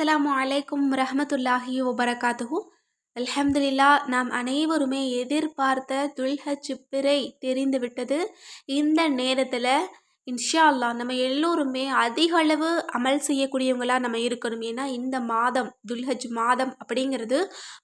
அஸ்லாம் அலைக்கும் ரஹமத்துல்லாஹி வபரகாத்துஹு. அல்ஹம்துலில்லா நாம் அனைவருமே எதிர்பார்த்த துல்ஹஜ் சிப்பிரை தெரிந்துவிட்டது. இந்த நேரத்தில் இன்ஷா அல்லாஹ் நம்ம எல்லோருமே அதிக அளவு அமல் செய்யக்கூடியவங்களாக நம்ம இருக்கணும். ஏன்னா இந்த மாதம் துல்ஹஜ் மாதம் அப்படிங்கிறது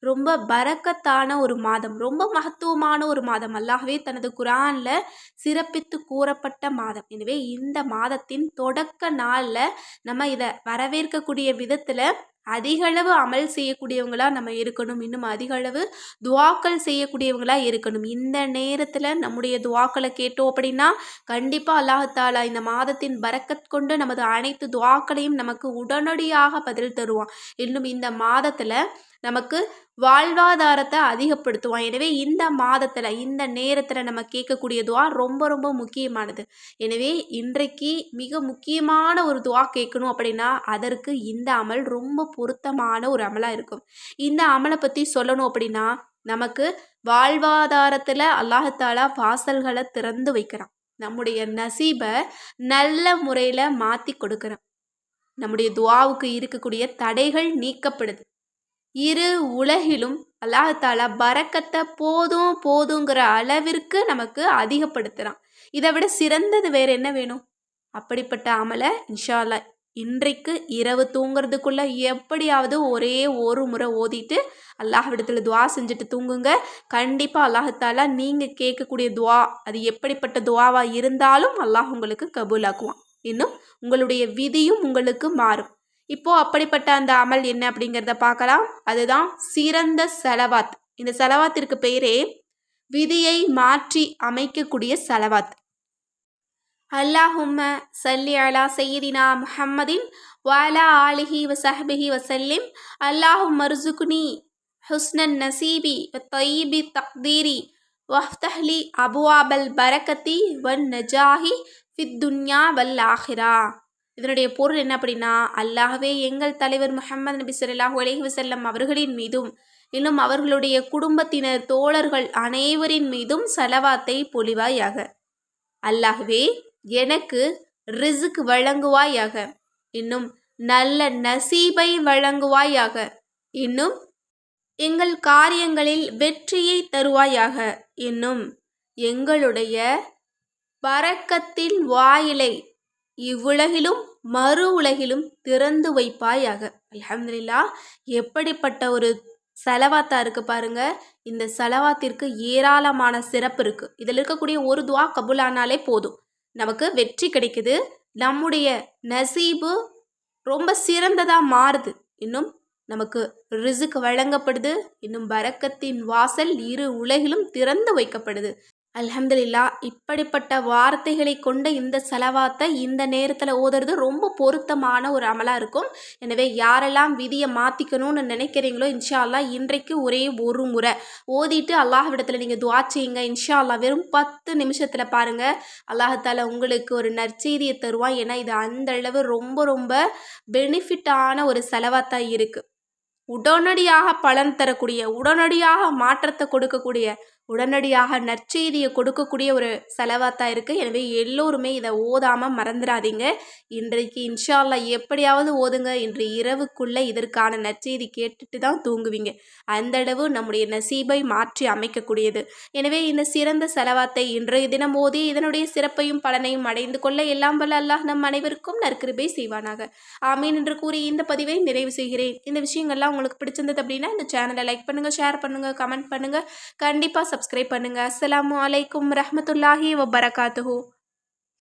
ரொம்ப பரக்கத்தான ஒரு மாதம். ரொம்ப மகத்துவமான ஒரு மாதம். அல்லாஹ்வே தனது குரானில் சிறப்பித்து கூறப்பட்ட மாதம். எனவே இந்த மாதத்தின் தொடக்க நாளில் நம்ம இதை வரவேற்கக்கூடிய விதத்தில் அதிகளவு அமல் செய்யக்கூடியவங்களாக நம்ம இருக்கணும். இன்னும் அதிகளவு துவாக்கள் செய்யக்கூடியவங்களாக இருக்கணும். இந்த நேரத்தில் நம்முடைய துவாக்களை கேட்டோம் அப்படின்னா கண்டிப்பாக அல்லாஹாலா இந்த மாதத்தின் பறக்கத் கொண்டு நமது அனைத்து துவாக்களையும் நமக்கு உடனடியாக பதில் தருவான். இன்னும் இந்த மாதத்தில் நமக்கு வாழ்வாதாரத்தை அதிகப்படுத்துவான். எனவே இந்த மாதத்தில் இந்த நேரத்தில் நம்ம கேட்கக்கூடிய துவா ரொம்ப ரொம்ப முக்கியமானது. எனவே இன்றைக்கு மிக முக்கியமான ஒரு துவா கேட்கணும் அப்படின்னா அதற்கு இந்த அமல் ரொம்ப பொருத்தமான ஒரு அமலாக இருக்கும். இந்த அமலை பற்றி சொல்லணும் அப்படின்னா நமக்கு வாழ்வாதாரத்தில் அல்லாஹாலா வாசல்களை திறந்து வைக்கிறான். நம்முடைய நசீபை நல்ல முறையில் மாற்றி கொடுக்குறான். நம்முடைய துவாவுக்கு இருக்கக்கூடிய தடைகள் நீக்கப்படுது. இரு உலகிலும் அல்லாஹாலா பறக்கத்தை போதும் போதுங்கிற அளவிற்கு நமக்கு அதிகப்படுத்துகிறான் இதை விட சிறந்தது வேறு என்ன வேணும்? அப்படிப்பட்ட அமலை இன்ஷா அல்லா இன்றைக்கு இரவு தூங்குறதுக்குள்ளே எப்படியாவது ஒரே ஒரு முறை ஓதிட்டு அல்லாஹ்விடத்தில் துவா செஞ்சுட்டு தூங்குங்க. கண்டிப்பாக அல்லாஹாலா நீங்கள் கேட்கக்கூடிய துவா அது எப்படிப்பட்ட துவாவாக இருந்தாலும் அல்லாஹ் உங்களுக்கு கபூலாக்குவான். இன்னும் உங்களுடைய விதியும் உங்களுக்கு மாறும். இப்போ அப்படிப்பட்ட அந்த அமல் என்ன அப்படிங்கிறத பார்க்கலாம். அதுதான் சிறந்த செலவாத். இந்த செலவாத்திற்கு பெயரே விதியை மாற்றி அமைக்கக்கூடிய செலவாத். அல்லாஹும்ம சல்லி அலா சையதினா முஹம்மதின் வாலா ஆலிஹி வசஹபிஹி வசல்லிம். அல்லாஹும் மர்சுகுனி ஹுஸ்னன் நசீபி தயீபி தக்தீரி வஃப்தஹ்லி அபுவாபல் பரக்கத்தி வன் நஜாஹி ஃபித் துன்யா வல் ஆஹிரா. இதனுடைய பொருள் என்ன அப்படின்னா அல்லாஹவே எங்கள் தலைவர் முஹம்மது நபி சொல்லாஹு அலஹி வசல்லம் அவர்களின் மீதும் இன்னும் அவர்களுடைய குடும்பத்தினர் தோழர்கள் அனைவரின் மீதும் செலவாத்தை பொழிவாயாக. அல்லாகவே எனக்கு ரிசுக் வழங்குவாயாக. இன்னும் நல்ல நசீபை வழங்குவாயாக. இன்னும் எங்கள் காரியங்களில் வெற்றியை தருவாயாக. இன்னும் எங்களுடைய பறக்கத்தின் வாயிலை இவ்வுலகிலும் மறு உலகிலும் திறந்து வைப்பாயாக. அலமதுல்லா எப்படிப்பட்ட ஒரு செலவாத்தா இருக்குது பாருங்க. இந்த செலவாத்திற்கு ஏராளமான சிறப்பு இருக்குது இதில் இருக்கக்கூடிய ஒரு துவா கபுலானாலே போதும். நமக்கு வெற்றி கிடைக்குது. நம்முடைய நசீபு ரொம்ப சிறந்ததாக மாறுது. இன்னும் நமக்கு ரிசுக்கு வழங்கப்படுது. இன்னும் பரக்கத்தின் வாசல் இரு உலகிலும் திறந்து வைக்கப்படுது. அலமதுல்லா இப்படிப்பட்ட வார்த்தைகளை கொண்ட இந்த செலவாத்தை இந்த நேரத்தில் ஓதுறது ரொம்ப பொருத்தமான ஒரு அமலாக இருக்கும். எனவே யாரெல்லாம் விதியை மாற்றிக்கணும்னு நினைக்கிறீங்களோ இன்ஷா அல்லா இன்றைக்கு ஒரே ஒரு முறை. ஓதிட்டு அல்லாஹ்விடத்தில் நீங்கள் துவா செய்யுங்க. இன்ஷா அல்லா வெறும் பத்து நிமிஷத்தில் பாருங்கள் அல்லாஹால உங்களுக்கு ஒரு நற்செய்தியை தருவான். ஏன்னா இது அந்த அளவு ரொம்ப ரொம்ப பெனிஃபிட்டான ஒரு செலவாத்தான் இருக்குது உடனடியாக பலன் தரக்கூடிய உடனடியாக மாற்றத்தை கொடுக்கக்கூடிய உடனடியாக நற்செய்தியை கொடுக்கக்கூடிய ஒரு செலவாத்தான் இருக்குது எனவே எல்லோருமே இதை ஓதாமல் மறந்துடாதீங்க இன்றைக்கு இன்ஷால்லா எப்படியாவது ஓதுங்க. இன்று இரவுக்குள்ளே இதற்கான நற்செய்தி கேட்டுட்டு தான் தூங்குவீங்க. அந்தளவு நம்முடைய நசீபை மாற்றி அமைக்கக்கூடியது. எனவே இந்த சிறந்த செலவாத்தை இன்றைய தினம் ஓதி இதனுடைய சிறப்பையும் பலனையும் அடைந்து கொள்ள எல்லாம் வல்ல அல்லாஹ் நம் அனைவருக்கும் நற்கிருபை செய்வானாக. ஆமீன் என்று கூறி இந்த பதிவை நிறைவு செய்கிறேன். இந்த விஷயங்கள்லாம் உங்களுக்கு பிடிச்சிருந்தது அப்படின்னா இந்த சேனலை லைக் பண்ணுங்கள் ஷேர் பண்ணுங்கள் கமெண்ட் பண்ணுங்கள் கண்டிப்பாக சப்ஸ்கிரைப் பண்ணுங்கள் அஸ்லாம் வலைக்கம் ரஹமத்துல்லாஹி வபரகாத்துஹூ.